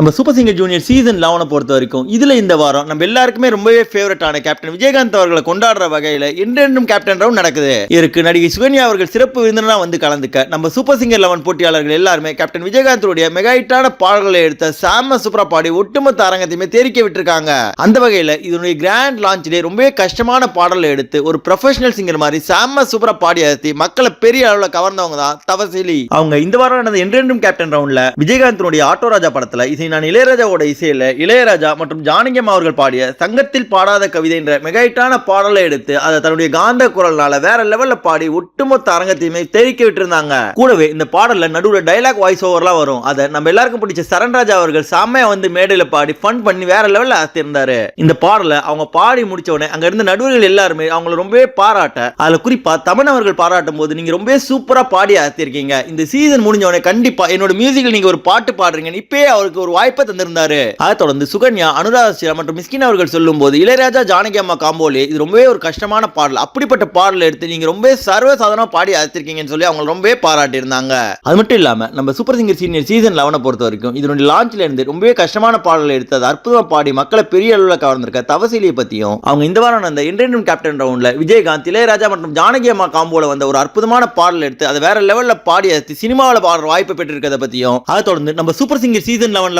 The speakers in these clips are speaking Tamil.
நம்ம சூப்பர் சிங்கர் ஜூனியர் சீசன் லெவனை பொறுத்த வரைக்கும். இதில் இந்த வாரம் நம்ம எல்லாருக்குமே ரொம்பவே ஃபேவரட்டான கேப்டன் விஜயகாந்த் அவர்களை கொண்டாடுற வகையில் என்றென்றும் கேப்டன் ரவுண்ட் நடக்குது. இதற்கு நடிகை சுகன்யா அவர்கள் சிறப்பு விருந்தினா வந்து கலந்துக்க. நம்ம சூப்பர் சிங்கர் லெவன் போட்டியாளர்கள் எல்லாருமே கேப்டன் விஜயகாந்தோடைய மெகாயிட்டான பாடல்களை எடுத்த சாம சூப்பரா பாடி ஒட்டுமொத்த அரங்கத்தையுமே தெரிக்க விட்டுருக்காங்க. அந்த வகையில் இதனுடைய கிராண்ட் லான்ச்லேயே ரொம்பவே கஷ்டமான பாடலை எடுத்து ஒரு ப்ரொஃபஷனல் சிங்கர் மாதிரி சாம சூப்பரா பாடி அழுத்தி மக்களை பெரிய அளவில் கவர்ந்தவங்க தான் தவசிலி. அவங்க இந்த வாரம் நடந்த என்றென்றும் கேப்டன் ரவுண்ட்ல விஜயகாந்தனுடைய ஆட்டோராஜா படத்தில் இசை நான் இளையராஜாவோட இசையில் இளையராஜா மற்றும் ஜானகியம் அவர்கள் பாடிய சங்கத்தில் பாடாத கவிதை என்ற மிகைட்டான பாடலை எடுத்து அதை தன்னுடைய காந்த குரல்னால வேற லெவல்ல பாடி ஒட்டுமொத்த அரங்கத்தையுமே தெரிக்க விட்டுருந்தாங்க. கூடவே இந்த பாடல்ல நடுவில் டைலாக் வாய்ஸ் ஓவர்லாம் வரும். அதை நம்ம எல்லாருக்கும் பிடிச்ச சரண்ராஜா அவர்கள் செம்மையா வந்து மேடையில பாடி ஃபன் பண்ணி வேற லெவல்ல ஆசிருந்தாரு இந்த பாடலை அவங்க பாடி முடிச்ச உடனே அங்க இருந்த நடுவர்கள் எல்லாருமே அவங்கள ரொம்பவே பாராட்ட அதுல குறிப்பா தமன் அவர்கள் பாராட்டும் போது நீங்க ரொம்பவே சூப்பரா பாடி ஆத்திருக்கீங்க. இந்த சீசன் முடிஞ்ச உடனே கண்டிப்பா என்னோட மியூசிக்கில் நீங்க ஒரு பாட்டு பாடுறீங்க இப்பயே அவருக்கு ஒரு வாய்ப்பை தந்திருந்தாரு. அதை தொடர்ந்து சுகன்யா அனுராதா மற்றும் மிஸ்கின் அவர்கள் சொல்லும் போது இளையராஜா ஜானகி அம்மா காம்போலே இது ரொம்பவே ஒரு கஷ்டமான பாடல். அப்படிப்பட்ட பாடலை எடுத்து நீங்க ரொம்ப சர்வசாதாரணமா பாடி அழைத்திருக்கீங்கன்னு சொல்லி அவங்க ரொம்பவே பாராட்டி இருந்தாங்க அது மட்டும் இல்லாம நம்ம சூப்பர் சிங்கர் சீனியர் சீசன் லெவனை பொறுத்த வரைக்கும் இதனுடைய லான்ச்ல இருந்து ரொம்பவே கஷ்டமான பாடலை எடுத்து அதை அற்புதமா பாடி மக்களை பெரிய அளவில் கவர்ந்திருக்க தவசீலியை பத்தியும் அவங்க இந்த வாரம் அந்த இன்டர்நெட் கேப்டன் ரவுண்ட்ல விஜயகாந்த் இளையராஜா மற்றும் ஜானகி அம்மா காம்போல வந்த ஒரு அற்புதமான பாடல் எடுத்து அதை வேற லெவல்ல பாடி அசத்தி சினிமாவில் பாடுற வாய்ப்பு பெற்றிருக்கிறத பத்தியும் அதை தொடர்ந்து நம்ம super singer season லெவன்ல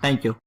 Thank you.